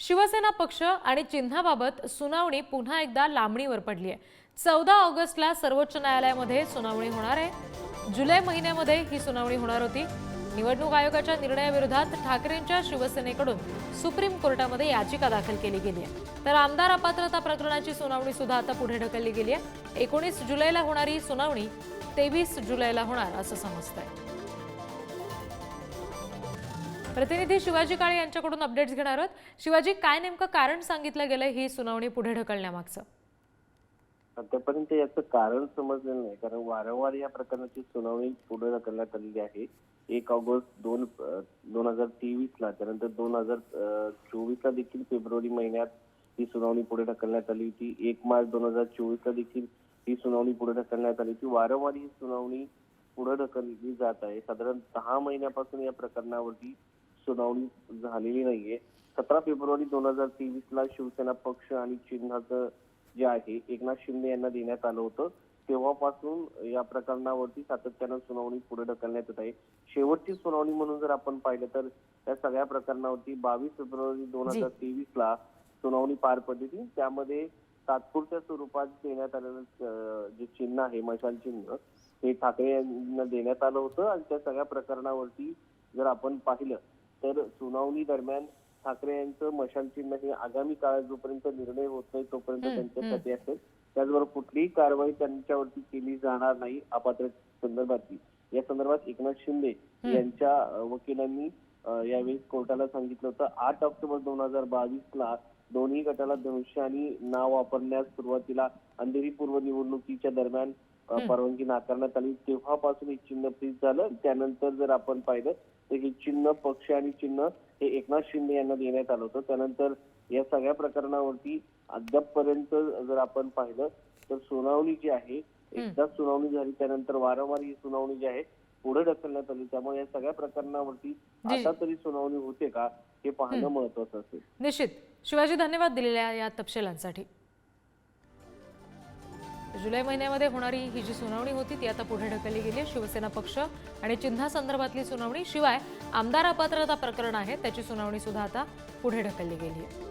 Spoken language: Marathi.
शिवसेना पक्ष आणि चिन्हाबाबत सुनावणी पुन्हा एकदा लांबणीवर पडली आहे चौदा ऑगस्टला सर्वोच्च न्यायालयामध्ये सुनावणी होणार आहे. जुलै महिन्यामध्ये ही सुनावणी होणार होती. निवडणूक आयोगाच्या निर्णयाविरोधात ठाकरेंच्या शिवसेनेकडून सुप्रीम कोर्टामध्ये याचिका दाखल केली गेली आहे तर आमदार अपात्रता प्रकरणाची सुनावणी सुद्धा आता पुढे ढकलली गेली आहे एकोणीस जुलैला होणारी सुनावणी तेवीस जुलैला होणार असं समजतंय. प्रतिनिधी शिवाजी काळे यांच्याकडून अपडेट्स घेणार आहोत. शिवाजी काय नेमकं कारण सांगितलं गेलं ही सुनावणी पुढे ढकलण्यामागचं. सध्यापर्यंत याचं कारण समजलेलं नाही. कारण वारंवार या प्रकरणाची सुनावणी पुढे ढकलण्यात आलेली आहे. एक ऑगस्ट दोन दोन हजार तेवीस ला त्यानंतर दोन हजार चोवीस ला देखील फेब्रुवारी महिन्यात ही सुनावणी पुढे ढकलण्यात आली होती. एक मार्च दोन हजार चोवीस ला देखील ही सुनावणी पुढे ढकलण्यात आली होती. वारंवार ही सुनावणी पुढे ढकलली जात आहे. साधारण दहा महिन्यापासून या प्रकरणावरती सुनावणी झालेली नाहीये. सतरा फेब्रुवारी दोन हजार तेवीस ला शिवसेना पक्ष आणि चिन्हाचं जे आहे एकनाथ शिंदे यांना देण्यात आलं होतं. तेव्हापासून या प्रकरणावरती सातत्यानं सुनावणी पुढे ढकलण्यात येत आहे. शेवटची सुनावणी म्हणून जर आपण पाहिलं तर त्या सगळ्या प्रकरणावरती बावीस फेब्रुवारी दोन हजार तेवीस ला सुनावणी पार पडली होती. त्यामध्ये तात्पुरत्या स्वरूपात देण्यात आलेलं जे चिन्ह आहे मशाल चिन्ह हे ठाकरे यांना देण्यात आलं होतं. आणि त्या सगळ्या प्रकरणावरती जर आपण पाहिलं तर सुनावणी दरम्यान ठाकरे यांचं मशाल चिन्ह हे आगामी काळात जोपर्यंत निर्णय होत नाही तोपर्यंत त्यांच्यासाठी असेल. त्याचबरोबर कुठलीही कारवाई त्यांच्यावरती केली जाणार नाही अपात्र संदर्भातली. या संदर्भात एकनाथ शिंदे यांच्या वकिलांनी यावेळी कोर्टाला सांगितलं होतं आठ ऑक्टोबर दोन हजार बावीस ला दोन्ही गटाला धनुष्य आणि नाव वापरण्यास सुरुवातीला अंधेरी पूर्व निवडणुकीच्या दरम्यान परवानगी नाकारण्यात आली. तेव्हापासून हे चिन्ह फ्रीज झालं. त्यानंतर जर आपण पाहिलं तर हे चिन्ह पक्ष आणि चिन्ह हे एकनाथ शिंदे यांना देण्यात आलं होतं. त्यानंतर या सगळ्या प्रकरणावरती अद्यापपर्यंत जर आपण पाहिलं तर सुनावणी जी आहे एकदा सुनावणी झाली. त्यानंतर वारंवार ही सुनावणी जी आहे पुढे ढकलण्यात आली. त्यामुळे या सगळ्या प्रकरणावरती आता तरी सुनावणी होते का हे पाहणं महत्वाचं असेल. निश्चित. शिवाजी धन्यवाद दिलेल्या या तपशिलांसाठी. जुलै महिन्यामध्ये होणारी ही जी सुनावणी होती ती आता पुढे ढकलली गेली. आहे शिवसेना पक्ष आणि चिन्हासंदर्भातली सुनावणी शिवाय आमदार अपात्रता प्रकरण आहे त्याची सुनावणी सुद्धा आता पुढे ढकलली गेली आहे.